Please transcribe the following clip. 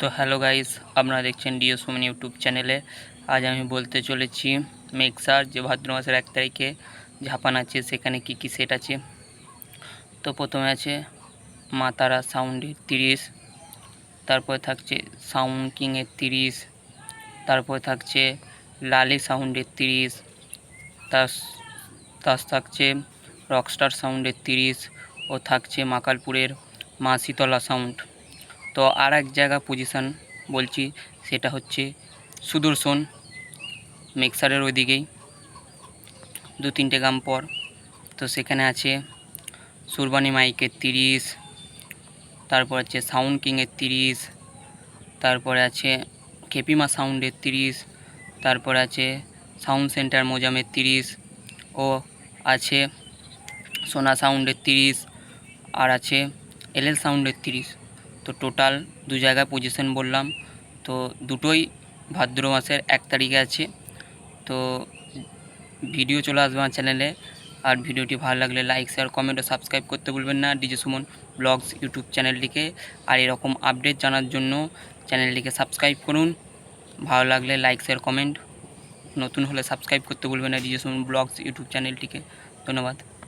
তো hello guys, আপনারা দেখছেন ডিও সুমন ইউটিউব চ্যানেলে। আজ আমি বলতে চলেছি মেক্সার যে ভাদ্র মাসের এক তারিখে ঝাপান আছে, সেখানে কি কি সেট আছে। তো প্রথমে আছে মাতারা সাউন্ডের তিরিশ, তারপরে থাকছে সাউন্ড কিংয়ের তিরিশ, তারপরে থাকছে লালি সাউন্ডের তিরিশ তার তার থাকছে রকস্টার সাউন্ডের তিরিশ, ও থাকছে মাকালপুরের মা শীতলা সাউন্ড। তো আর এক জায়গা পজিশান বলছি, সেটা হচ্ছে সুদর্শন মিক্সারের ওইদিকেই। দু তিনটে গ্রাম পর, তো সেখানে আছে সুরবানি মাইকের তিরিশ, তারপর আছে সাউন্ড কিংয়ের তিরিশ, তারপরে আছে খেপিমা সাউন্ডের তিরিশ, তারপর আছে সাউন্ড সেন্টার মোজামের তিরিশ, ও আছে সোনা সাউন্ডের তিরিশ, আর আছে এলএল সাউন্ডের তিরিশ। তো টোটাল দু জায়গায় পজিশন বললাম। তো দুটোই ভাদ্র মাসের এক তারিখে আছে। তো ভিডিও চলে আসবে আমার চ্যানেলে আর ভিডিওটি ভালো লাগলে লাইক শেয়ার কমেন্ট ও সাবস্ক্রাইব করতে ভুলবেন না। ডিজে সুমন ব্লগস ইউটিউব চ্যানেলটিকে আর এরকম আপডেট জানার জন্য চ্যানেলটিকে সাবস্ক্রাইব করুন। ভালো লাগলে লাইক শেয়ার কমেন্ট নতুন হলে সাবস্ক্রাইব করতে ভুলবেন না। ডিজে সুমন ব্লগস ইউটিউব চ্যানেলটিকে ধন্যবাদ।